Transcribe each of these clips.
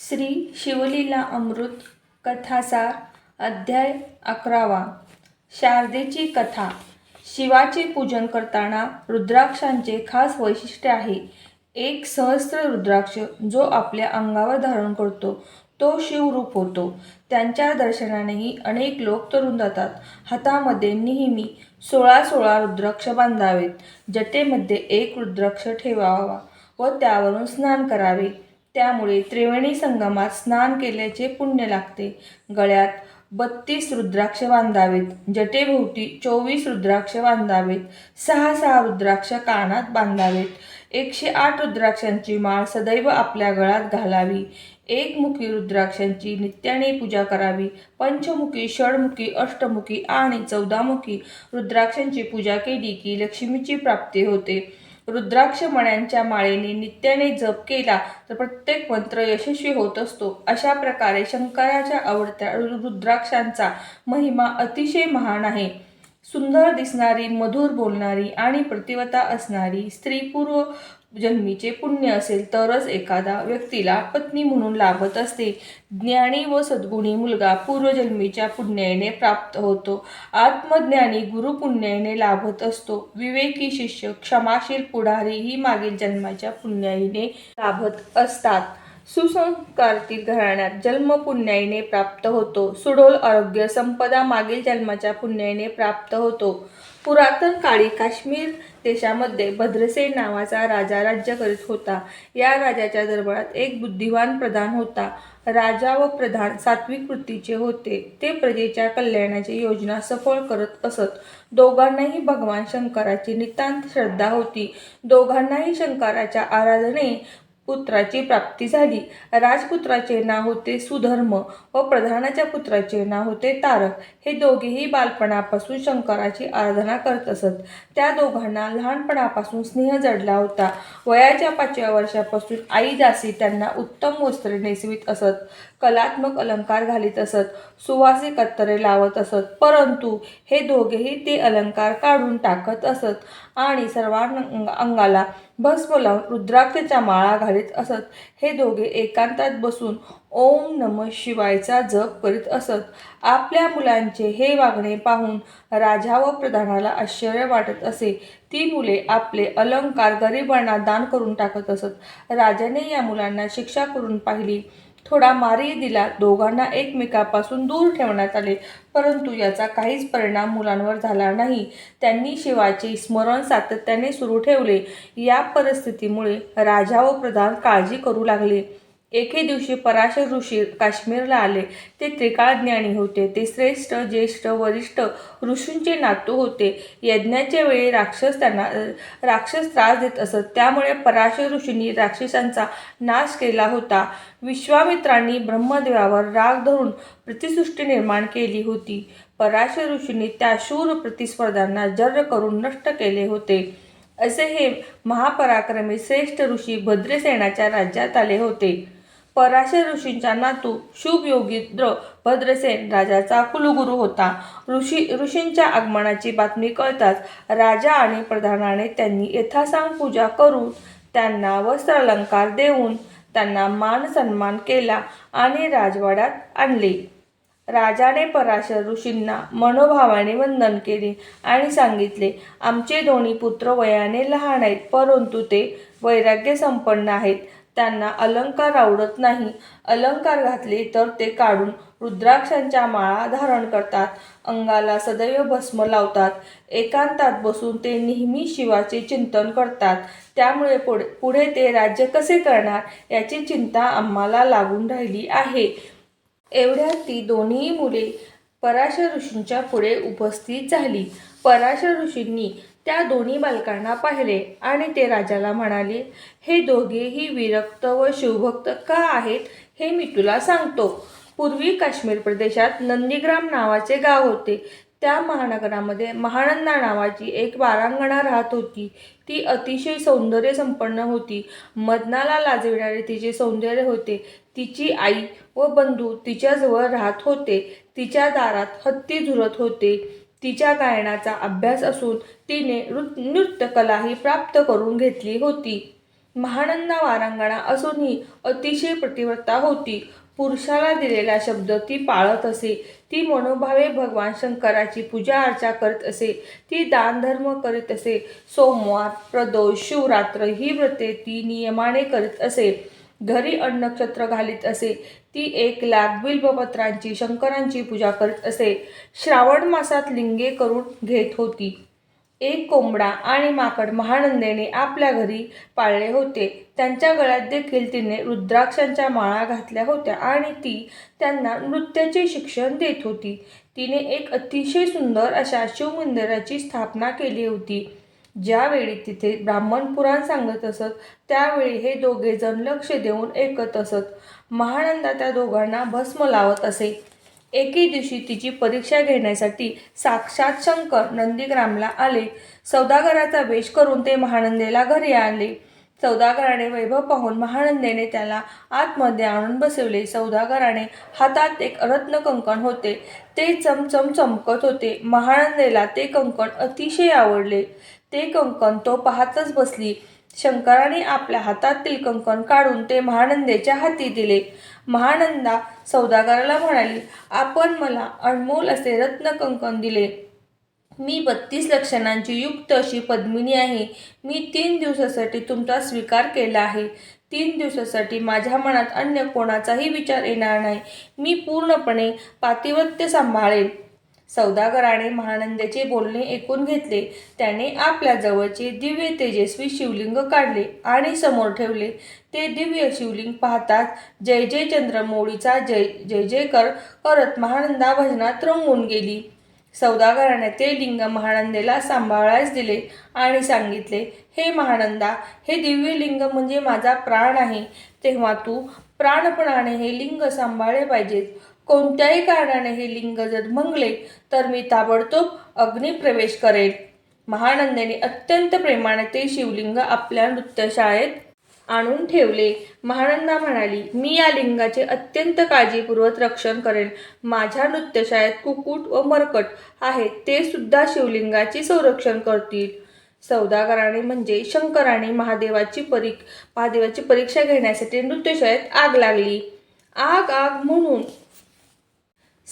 श्री शिवलीला अमृत कथासार अध्याय अकरावा. शारदेची कथा. शिवाचे पूजन करताना रुद्राक्षांचे खास वैशिष्ट्य आहे. एक सहस्त्र रुद्राक्ष जो आपल्या अंगावर धारण करतो तो शिवरूप होतो. त्यांच्या दर्शनानेही अनेक लोक तरुण जातात. हातामध्ये नेहमी सोळा सोळा रुद्राक्ष बांधावेत. जटेमध्ये एक रुद्राक्ष ठेवावा व त्यावरून स्नान करावे. त्यामुळे त्रिवेणी संगमात स्नान केल्याचे पुण्य लागते. गळ्यात बत्तीस रुद्राक्ष बांधावेत जटेभोवती चोवीस रुद्राक्ष बांधावेत सहा सहा रुद्राक्ष कानात बांधावेत. एकशे आठ रुद्राक्षांची माळ सदैव आपल्या गळ्यात घालावी. एकमुखी रुद्राक्षांची नित्याने पूजा करावी. पंचमुखी षडमुखी अष्टमुखी आणि चौदामुखी रुद्राक्षांची पूजा केली की लक्ष्मीची प्राप्ती होते. रुद्राक्ष मण्यांच्या माळेने नित्याने जप केला तर प्रत्येक मंत्र यशस्वी होत असतो. अशा प्रकारे शंकराच्या आवडत्या रु- रुद्राक्षांचा महिमा अतिशय महान आहे. सुंदर दिसणारी मधुर बोलणारी आणि प्रतिवता असणारी स्त्री पूर्व जन्मीचे पुण्य असेल तरच एखादा व्यक्तीला पत्नी म्हणून लाभत असते. ज्ञानी व सद्गुणी मुलगा पूर्वजन्मीच्या पुण्याने प्राप्त होतो. आत्मज्ञानी गुरुपुण्याने लाभत असतो. विवेकी शिष्य क्षमाशील पुढारी ही मागील जन्माच्या पुण्याईने लाभत असतात. सुसंस्कारातील घराण्यात जन्म पुण्याईने प्राप्त होतो. सुडोल आरोग्य संपदा मागील जन्माच्या पुण्याईने प्राप्त होतो. पुरातन काळी काश्मीर देशामध्ये भद्रसेन नावाचा राजा राज्य करीत होता. या राजाच्या दरबारात एक बुद्धिवान प्रधान होता. राजा व प्रधान सात्विक वृत्तीचे होते. ते प्रजेच्या कल्याणाची योजना सफळ करत असत. दोघांनाही भगवान शंकराची नितांत श्रद्धा होती. दोघांनाही शंकराच्या आराधने पुत्राची प्राप्ती झाली. राजपुत्राचे नाव होते सुधर्म व प्रधानाच्या पुत्राचे नाव होते तारक. हे दोघेही बालपणापासून शंकराची आराधना करत असत. त्या दोघांना लहानपणापासून स्नेह जडला होता. वयाच्या पाचव्या वर्षापासून आई दासी त्यांना उत्तम वस्त्रे नेसवीत असत. कलात्मक अलंकार घालीत असत सुवासिक अत्तरे लावत असत परंतु हे दोघेही ते अलंकार काढून टाकत असत आणि सर्वांना अंगाला भस्म लावून रुद्राक्षच्या माळा घालीत असत. हे दोघे एकांतात बसून ओम नम शिवायचा जप करीत असत. आपल्या मुलांचे हे वागणे पाहून राजा व प्रधानाला आश्चर्य वाटत असे. ती मुले आपले अलंकार गरिबांना दान करून टाकत असत. राजाने या मुलांना शिक्षा करून पाहिली. थोडा मारही दिला. दोघांना एकमेकापासून दूर ठेवण्यात आले. परंतु याचा काहीच परिणाम मुलांवर झाला नाही. त्यांनी शिवाचे स्मरण सातत्याने सुरू ठेवले. या परिस्थितीमुळे राजा व प्रधान काळजी करू लागले. एके दिवशी पराशर ऋषी काश्मीरला आले. ते त्रिकाळज्ञानी होते. ते श्रेष्ठ ज्येष्ठ वरिष्ठ ऋषींचे नातू होते. यज्ञाच्या वेळी राक्षस त्यांना राक्षस त्रास देत असत. त्यामुळे पराशर ऋषींनी राक्षसांचा नाश केला होता. विश्वामित्रांनी ब्रह्मदेवावर राग धरून प्रतिसृष्टी निर्माण केली होती. पराशर ऋषींनी त्या शूर प्रतिस्पर्धांना जर्र करून नष्ट केले होते. असे हे महापराक्रमी श्रेष्ठ ऋषी भद्रसेनाच्या राज्यात आले होते. पराशर ऋषींचा नातू शुभयोगीद्र भद्रसेन राजाचा कुलगुरू होता. ऋषी ऋषींच्या आगमनाची बातमी कळताच राजा आणि प्रधानाने त्यांनी यथासांग पूजा करून त्यांना वस्त्रालंकार देऊन त्यांना मान सन्मान केला आणि राजवाड्यात आणले. राजाने पराशर ऋषींना मनोभावाने वंदन केले आणि सांगितले आमचे दोन्ही पुत्र वयाने लहान आहेत परंतु ते वैराग्य संपन्न आहेत. त्यांना अलंकार आवडत नाही. अलंकार घातले तर ते काढून रुद्राक्षांच्या माळा धारण करतात. अंगाला सदैव भस्म लावतात. एकांतात बसून ते नेहमी शिवाचे चिंतन करतात. त्यामुळे पुढे पुढे ते राज्य कसे करणार याची चिंता आम्हाला लागून राहिली आहे. एवढ्यात ती दोन्ही मुले पराशर ऋषींच्या पुढे उपस्थित झाली. पराशर ऋषींनी त्या दोन्ही बालकांना पाहिले आणि ते राजाला म्हणाले हे दोघेही विरक्त व शिवभक्त का आहेत हे मी तुला सांगतो. पूर्वी काश्मीर प्रदेशात नंदीग्राम नावाचे गाव होते. त्या महानगरामध्ये महानंदा नावाची एक वारांगणा राहत होती. ती अतिशय सौंदर्य संपन्न होती. मदनाला लाजविणारे तिचे सौंदर्य होते. तिची आई व बंधू तिच्याजवळ राहत होते. तिच्या दारात हत्ती झुरत होते. तिच्या गायनाचा अभ्यास असून तिने नृ नृत्यकलाही प्राप्त करून घेतली होती. महानंदा वारांगणा असूनही अतिशय प्रतिव्रता होती. पुरुषाला दिलेला शब्द ती पाळत असे. ती मनोभावे भगवान शंकराची पूजा अर्चा करत असे. ती दानधर्म करीत असे. सोमवार प्रदोष शिवरात्र ही व्रते ती नियमाने करीत असे. घरी अन्नक्षत्र घालीत असे. ती एक लाख बिल्बपत्रांची शंकरांची पूजा करीत असे. श्रावण मासात लिंगे करून घेत होती. एक कोंबडा आणि माकड महानंदेने आपल्या घरी पाळले होते. त्यांच्या गळ्यात देखील तिने रुद्राक्षांच्या माळा घातल्या होत्या आणि ती त्यांना नृत्याचे शिक्षण देत होती. तिने एक अतिशय सुंदर अशा शिवमंदिराची स्थापना केली होती. ज्यावेळी तिथे ब्राह्मण पुराण सांगत असत त्यावेळी हे दोघे जण लक्ष देऊन ऐकत असत. महानंदा त्या दोघांना भस्म लावत असे. एके दिवशी तिची परीक्षा घेण्यासाठी साक्षात शंकर नंदीग्रामला आले. सौदागराचा वेश करून ते महानंदेला घरी आणले. सौदागराने वैभव पाहून महानंदेने त्याला आतमध्ये आणून बसवले. सौदागराने हातात एक रत्न कंकण होते. ते चमचम चमकत होते. महानंदेला ते कंकण अतिशय आवडले. ते कंकण तो पाहतच बसली. शंकराने आपल्या हातातील कंकण काढून ते महानंदेच्या हाती दिले. महानंदा सौदागराला म्हणाली आपण मला अनमोल असे रत्न कंकण दिले. मी बत्तीस लक्षणांची युक्त अशी पद्मिनी आहे. मी तीन दिवसासाठी तुमचा स्वीकार केला आहे. तीन दिवसासाठी माझ्या मनात अन्य कोणाचाही विचार येणार नाही. मी पूर्णपणे पातिवत्य सांभाळेल सौदागराने महानंदेचे बोलणे ऐकून घेतले. त्याने आपल्या जवळचे दिव्य तेजस्वी शिवलिंग काढले आणि समोर ठेवले. ते दिव्य शिवलिंग पाहताच जय जय चंद्रमोळीचा जय जय जयकर करत महानंदा भजनात रंगून गेली सौदागराने ते लिंग महानंदेला सांभाळायस दिले आणि सांगितले हे महानंदा हे दिव्य लिंग म्हणजे माझा प्राण आहे. तेव्हा तू प्राणपणाने हे लिंग सांभाळले पाहिजेत. कोणत्याही कारणाने हे लिंग जर मंगले तर मी ताबडतोब अग्निप्रवेश करेल. महानंदेने अत्यंत प्रेमाने ते शिवलिंग आपल्या नृत्यशाळेत आणून ठेवले. महानंदा म्हणाली मी या लिंगाचे अत्यंत काळजीपूर्वक रक्षण करेन माझ्या नृत्यशाळेत कुकुट व मरकट आहेत ते सुद्धा शिवलिंगाचे संरक्षण करतील. सौदागराने म्हणजे शंकराने महादेवाची परीक महादेवाची परीक्षा घेण्यासाठी नृत्यशाळेत आग लागली. आग आग म्हणून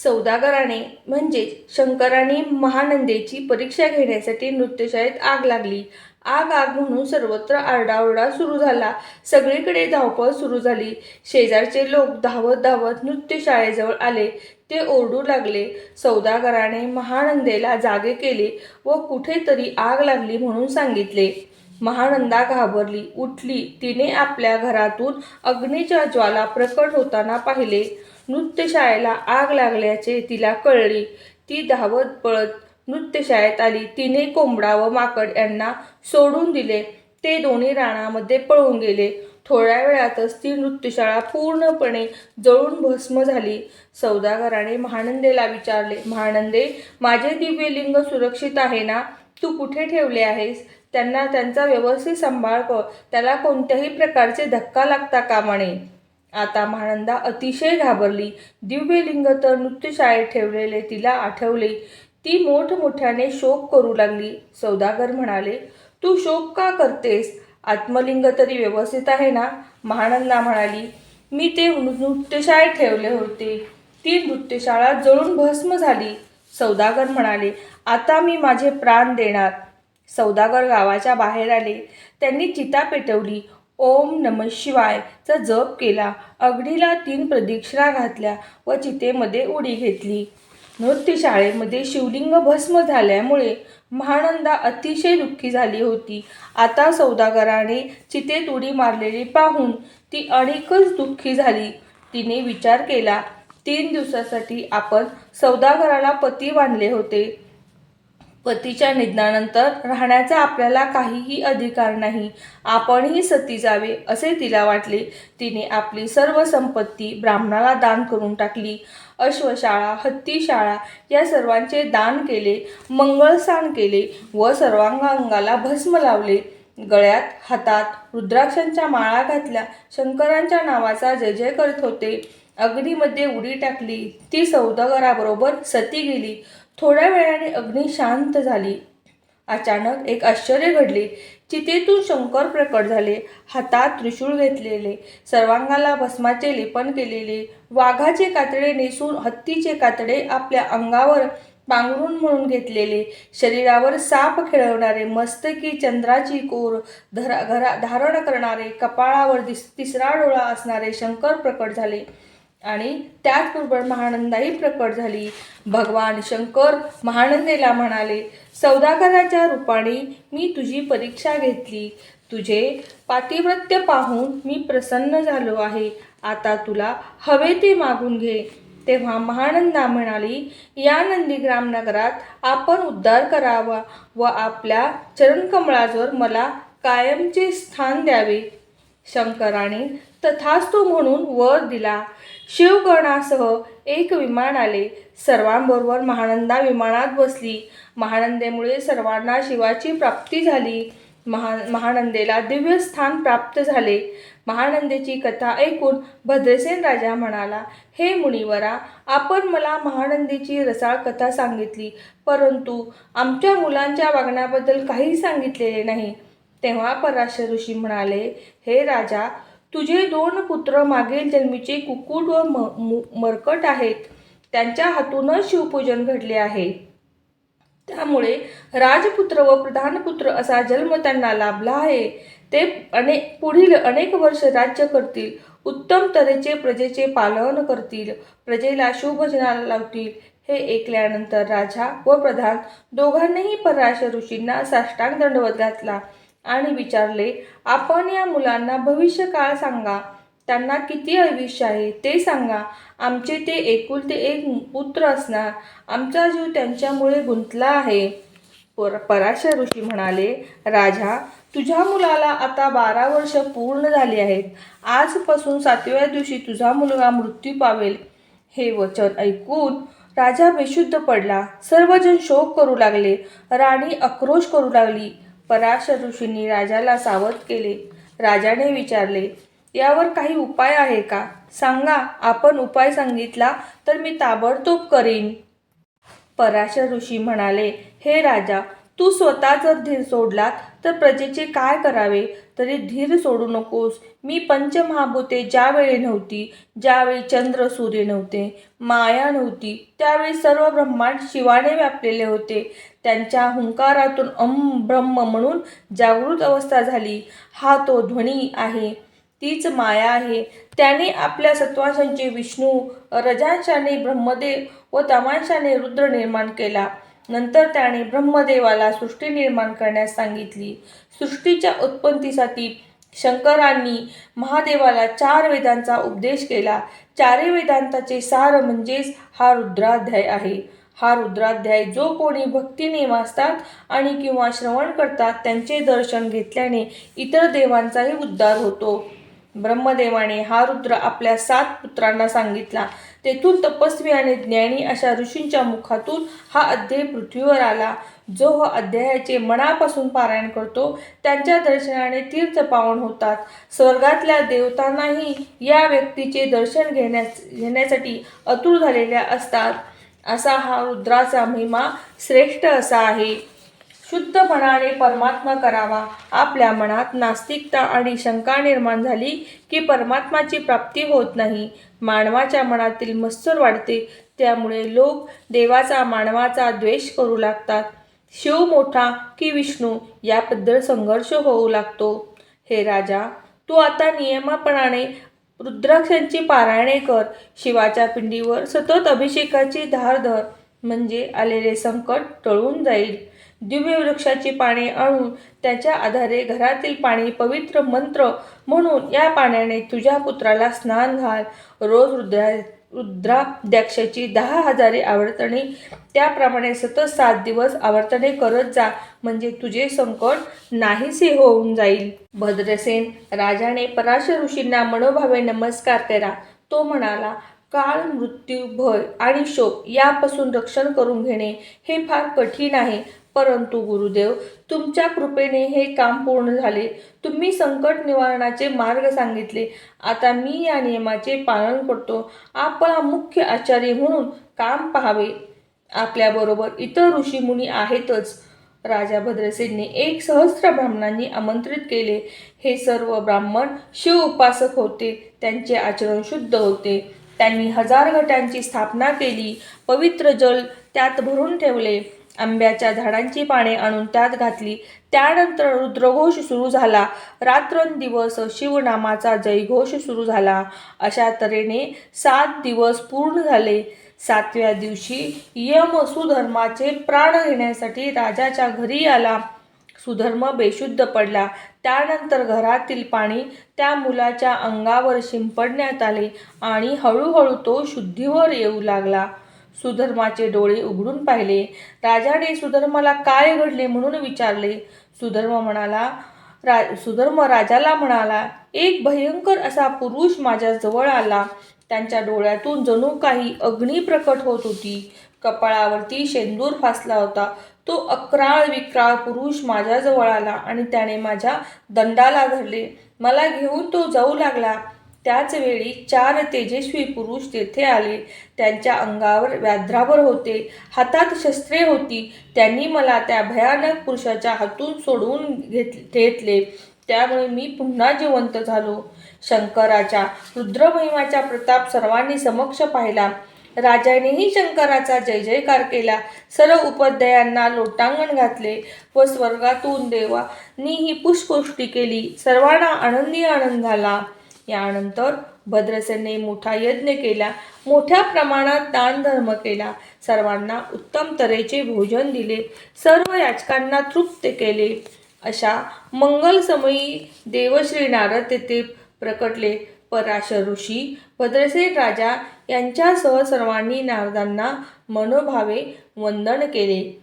सौदागराने म्हणजेच शंकराने महानंदेची परीक्षा घेण्यासाठी नृत्यशाळेत आग लागली. आग आग म्हणून सर्वत्र आरडाओरडा सुरू झाला. सगळीकडे धावपळ सुरू झाली. शेजारचे लोक धावत धावत नृत्यशाळेजवळ आले. ते ओरडू लागले. सौदागराने महानंदेला जागे केले व कुठेतरी आग लागली म्हणून सांगितले. महानंदा घाबरली. उठली. तिने आपल्या घरातून अग्नीच्या ज्वाला प्रकट होताना पाहिले. नृत्यशाळेला आग लागल्याचे तिला कळले. ती धावत पळत नृत्यशाळेत आली. तिने कोंबडा व माकड यांना सोडून दिले. ते दोन्ही रानामध्ये पळून गेले. थोड्या वेळातच ती नृत्यशाळा पूर्णपणे जळून भस्म झाली. सौदागराने महानंदेला विचारले महानंदे माझे दिव्य लिंग सुरक्षित आहे ना? तू कुठे ठेवले आहेस? त्यांना त्यांचा व्यवस्थित सांभाळ कर त्याला कोणत्याही प्रकारचे धक्का लागता कामा नये. आता महानंदा अतिशय घाबरली. दिव्यलिंग तर नृत्यशाळेत ठेवलेले तिला आठवले. ती मोठमोठ्याने शोक करू लागली. सौदागर म्हणाले तू शोक का करतेस? आत्मलिंग तरी व्यवस्थित आहे ना? महानंदा म्हणाली मी ते नृत्यशाळेत ठेवले होते. ती नृत्यशाळा जळून भस्म झाली. सौदागर म्हणाले आता मी माझे प्राण देणार. सौदागर गावाच्या बाहेर आले. त्यांनी चिता पेटवली. ओम नम शिवायचा जप केला. अग्नीला तीन प्रदक्षिणा घातल्या व चितेमध्ये उडी घेतली. नृत्यशाळेमध्ये शिवलिंग भस्म झाल्यामुळे महानंदा अतिशय दुःखी झाली होती. आता सौदागराने चितेत उडी मारलेली पाहून ती अनेकच दुःखी झाली. तिने विचार केला तीन दिवसासाठी आपण सौदागराला पती बांधले होते. पतीच्या निधनानंतर राहण्याचा आपल्याला काहीही अधिकार नाही. आपणही सती जावे असे तिला वाटले. तिने आपली सर्व संपत्ती ब्राह्मणाला दान करून टाकली. अश्वशाळा हत्तीशाळा या सर्वांचे दान केले मंगळस्थान केले व सर्वांगांगाला भस्म लावले. गळ्यात हातात रुद्राक्षांच्या माळा घातल्या. शंकरांच्या नावाचा जय जय करत होते. अग्नीमध्ये उडी टाकली. ती सौदागराबरोबर सती गेली. थोड्या वेळाने अग्नी शांत झाली. अचानक एक आश्चर्य घडले. चितेतून शंकर प्रकट झाले. हातात त्रिशूळ घेतलेले. सर्वांगाला भस्माचे लेपन केलेले. वाघाचे कातडे नेसून हत्तीचे कातडे आपल्या अंगावर पांघरून म्हणून घेतलेले. शरीरावर साप खेळवणारे मस्तकी चंद्राची कोर धरा घरा धारण करणारे कपाळावर दिस तिसरा डोळा असणारे शंकर प्रकट झाले. आणि त्याचबरोबर महानंदाही प्रकट झाली. भगवान शंकर महानंदेला म्हणाले सौदागराच्या रूपाने मी तुझी परीक्षा घेतली. तुझे पातिव्रत्य पाहून मी प्रसन्न झालो आहे. आता तुला हवे ते मागून घे. तेव्हा महानंदा म्हणाली या नंदीग्राम नगरात आपण उद्धार करावा व आपल्या चरणकमळाजवर मला कायमचे स्थान द्यावे. शंकराने तथास्तू म्हणून वर दिला. शिवगणासह एक विमान आले. सर्वांबरोबर महानंदा विमानात बसली. महानंदेमुळे सर्वांना शिवाची प्राप्ती झाली. महा महानंदेला दिव्य स्थान प्राप्त झाले. महानंदेची कथा ऐकून भद्रसेन राजा म्हणाला हे मुनिवरा आपण मला महानंदेची रसाळ कथा सांगितली परंतु आमच्या मुलांच्या वागण्याबद्दल काही सांगितलेले नाही. तेव्हा पराशर ऋषी म्हणाले हे राजा तुझे दोन पुत्र मागील जन्मीचे कुकुट व म मरकट आहेत. त्यांच्या हातूनच शिवपूजन घडले आहे. त्यामुळे राजपुत्र व प्रधानपुत्र असा जन्म त्यांना लाभला आहे. ते अनेक पुढील अनेक वर्ष राज्य करतील. उत्तम तऱ्हेचे प्रजेचे पालन करतील. प्रजेला शुभजनाला लावतील. हे ऐकल्यानंतर राजा व प्रधान दोघांनीही पराशर ऋषींना साष्टांग दंडवत घातला. आणि विचारले आपण या मुलांना भविष्य काळ सांगा. त्यांना किती आयुष्य आहे ते सांगा. आमचे ते एकुलते एक पुत्र असणार. आमचा जीव त्यांच्यामुळे गुंतला आहे. पर पराशर ऋषी म्हणाले राजा तुझ्या मुलाला आता बारा वर्ष पूर्ण झाली आहेत. आजपासून सातव्या दिवशी तुझा मुलगा मृत्यू पावेल. हे वचन ऐकून राजा बेशुद्ध पडला. सर्वजण शोक करू लागले. राणी आक्रोश करू लागली. पराशर ऋषींनी राजाला सावध केले. राजाने विचारले यावर काही उपाय आहे का? सांगा आपण उपाय सांगितला तर मी ताबडतोब करीन. पराशर ऋषी म्हणाले हे राजा तू स्वतः जर धीर सोडलात तर प्रजेचे काय करावे? तरी धीर सोडू नकोस. मी पंचमहाभूते ज्यावेळी नव्हती ज्यावेळी चंद्र सूर्य नव्हते माया नव्हती त्यावेळी सर्व ब्रह्मांड शिवाने व्यापलेले होते. त्यांच्या हुंकारातून अम ब्रह्म म्हणून जागृत अवस्था झाली. हा तो ध्वनी आहे. तीच माया आहे. त्याने आपल्या सत्वांशांचे विष्णू रजांशाने ब्रह्मदेव व तमांशाने रुद्र निर्माण केला. नंतर त्याने ब्रह्मदेवाला सृष्टी निर्माण करण्यास सांगितली. सृष्टीच्या उत्पत्तीसाठी शंकरांनी महादेवाला चार वेदांचा उपदेश केला. चारही वेदांताचे सार म्हणजेच हा रुद्राध्याय आहे. हा रुद्राध्याय जो कोणी भक्तीने वाचतात आणि किंवा श्रवण करतात त्यांचे दर्शन घेतल्याने इतर देवांचाही उद्धार होतो. ब्रह्मदेवाने हा रुद्र आपल्या सात पुत्रांना सांगितला. तेथून तपस्वी आणि ज्ञानी अशा ऋषींच्या मुखातून हा अध्याय पृथ्वीवर आला. जो हा अध्यायाचे मनापासून पारायण करतो त्यांच्या दर्शनाने तीर्थ पावन होतात. स्वर्गातल्या देवतांनाही या व्यक्तीचे दर्शन घेण्यास घेण्यासाठी अतुर झालेल्या असतात. असा हा रुद्राचा महिमा श्रेष्ठ असा आहे. शुद्ध मनाने परमात्मा करावा. आपल्या मनात नास्तिकता आणि शंका निर्माण झाली की परमात्माची प्राप्ती होत नाही. मानवाच्या मनातील मत्सर वाढते. त्यामुळे लोक देवाचा मानवाचा द्वेष करू लागतात. शिव मोठा की विष्णू याबद्दल संघर्ष होऊ लागतो. हे राजा तू आता नियमापणाने रुद्राक्षांची पारायणे कर. शिवाच्या पिंडीवर सतत अभिषेकाची धार धर. म्हणजे आलेले संकट टळून जाईल. दिव्य वृक्षाची पाने आणून त्याच्या आधारे घरातील पाणी पवित्र मंत्र म्हणून या पाण्याने तुझ्या पुत्राला स्नान घाल. रोज रुद्रा रुद्राध्यक्षाची दहा हजारे आवर्तने. त्याप्रमाणे सतत सात दिवस आवर्तने करत जा. म्हणजे तुझे संकट नाहीसे होऊन जाईल. भद्रसेन राजाने पराशर ऋषींना मनोभावे नमस्कार केला तो म्हणाला काळ मृत्यू भय आणि शोक यापासून रक्षण करून घेणे हे फार कठीण आहे. परंतु गुरुदेव तुमच्या कृपेने हे काम पूर्ण झाले. तुम्ही संकट निवारणाचे मार्ग सांगितले. आता मी या नियमाचे पालन करतो. आपला मुख्य आचार्य म्हणून काम पाहावे. आपल्याबरोबर इतर ऋषीमुनी आहेतच. राजा भद्रसेनने एक सहस्र ब्राह्मणांनी आमंत्रित केले. हे सर्व ब्राह्मण शिव उपासक होते. त्यांचे आचरण शुद्ध होते. त्यांनी हजार घटांची स्थापना केली. पवित्र जल त्यात भरून ठेवले. आंब्याच्या झाडांची पाने आणून त्यात घातली. त्यानंतर रुद्रघोष सुरू झाला. रात्रंदिवस शिवनामाचा जयघोष सुरू झाला. अशा तऱ्हेने सात दिवस पूर्ण झाले. सातव्या दिवशी यम सुधर्माचे प्राण घेण्यासाठी राजाच्या घरी आला. सुधर्म बेशुद्ध पडला. त्यानंतर घरातील पाणी त्या मुलाच्या अंगावर शिंपडण्यात आले आणि हळूहळू तो शुद्धीवर येऊ लागला. सुधर्माचे डोळे उघडून पाहिले. राजाने सुधर्माला काय घडले म्हणून विचारले. सुधर्म म्हणाला रा सुधर्म राजाला म्हणाला एक भयंकर असा पुरुष माझ्या जवळ आला. त्यांच्या डोळ्यातून जणू काही अग्नी प्रकट होत होती. कपाळावरती शेंदूर फासला होता. तो अक्राळ विक्राळ पुरुष माझ्याजवळ आला आणि त्याने माझ्या दंडाला धरले. मला घेऊन तो जाऊ लागला. त्याचवेळी चार तेजस्वी पुरुष तेथे आले त्यांच्या अंगावर व्याध्रावर होते हातात शस्त्रे होती त्यांनी मला त्या भयानक पुरुषाच्या हातून सोडवून घेत घेतले. त्यामुळे मी पुन्हा जिवंत झालो. शंकराच्या रुद्रमहिमाचा प्रताप सर्वांनी समक्ष पाहिला. राजानेही शंकराचा जय जयकार केला. सर्व उपाध्यायांना लोटांगण घातले व स्वर्गातून देवानीही पुष्पवृष्टी केली. सर्वांना आनंदी आनंद झाला. यानंतर भद्रसेने मोठा यज्ञ केला मोठ्या प्रमाणात दानधर्म केला. सर्वांना उत्तम तऱ्हेचे भोजन दिले सर्व याचकांना तृप्त केले. अशा मंगलसमयी देवश्री नारद तेथे प्रकटले. पराशर ऋषी भद्रसेन राजा यांच्यासह सर्वांनी नारदांना मनोभावे वंदन केले.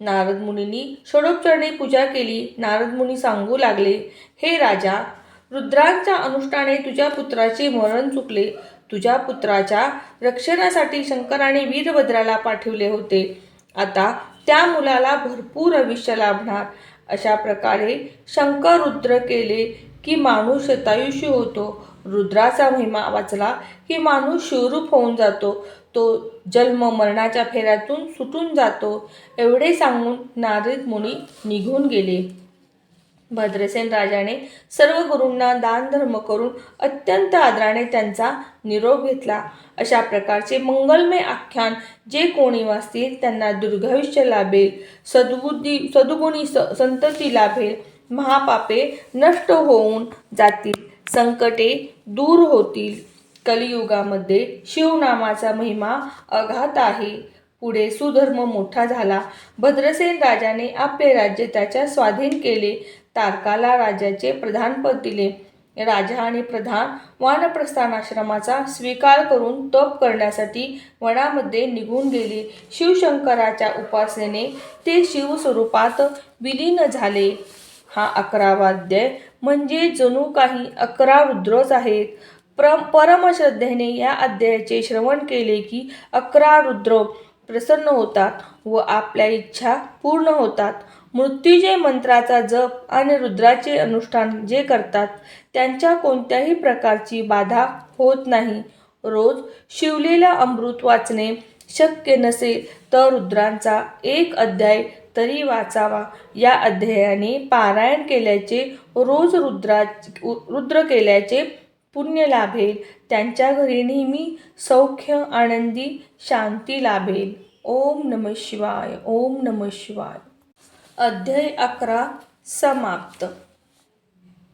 नारद मुनींनी षडोपचरणी पूजा केली. नारद मुनी सांगू लागले हे राजा रुद्रांच्या अनुष्ठाने तुझ्या पुत्राचे मरण चुकले. तुझ्या पुत्राच्या रक्षणासाठी शंकराने वीरभद्राला पाठवले होते. आता त्या मुलाला भरपूर आयुष्य लाभणार. अशा प्रकारे शंकर रुद्र केले की माणूस शतायुष्य होतो. रुद्राचा महिमा वाचला की माणूस शिवरूप होऊन जातो. तो जन्म मरणाच्या फेऱ्यातून सुटून जातो. एवढे सांगून नारद मुनी निघून गेले. भद्रसेन राजाने सर्व गुरूंना दानधर्म करून अत्यंत आदराने त्यांचा निरोप घेतला. अशा प्रकारचे मंगलमय आख्यान जे कोणी वाचतील त्यांना दीर्घायुष्य लाभेल सद्बुद्धी सद्गुणी स संतती लाभेल महापापे नष्ट होऊन जातील संकटे दूर होतील. कलियुगामध्ये शिवनामाचा महिमा अघात आहे. पुढे सुधर्म मोठा झाला. भद्रसेन राजाने आपले राज्य त्याच्या स्वाधीन केले. तारकाला राजाचे प्रधानपद दिले. राजा आणि प्रधान वानप्रस्थान आश्रमाचा स्वीकार करून तप करण्यासाठी वनामध्ये निघून गेले. शिवशंकराच्या उपासनेने ते शिवस्वरूपात विलीन झाले. हा अकरावा अध्याय म्हणजे जणू काही अकरा रुद्रच आहेत. प्र परमश्रद्धेने या अध्यायाचे श्रवण केले की अकरा रुद्र प्रसन्न होतात व आपल्या इच्छा पूर्ण होतात. मृत्युजय मंत्राचा जप आणि रुद्राचे अनुष्ठान जे करतात त्यांच्या कोणत्याही प्रकारची बाधा होत नाही. रोज शिवलेला अमृत वाचणे शक्य नसेल तर रुद्रांचा एक अध्याय तरी वाचावा. या अध्यायाने पारायण केल्याचे रोज रुद्रा रुद्र केल्याचे पुण्य लाभेल. त्यांच्या घरी नेहमी सौख्य आनंदी शांती लाभेल. ओम नम शिवाय ओम नम शिवाय. अध्याय अकरा समाप्त.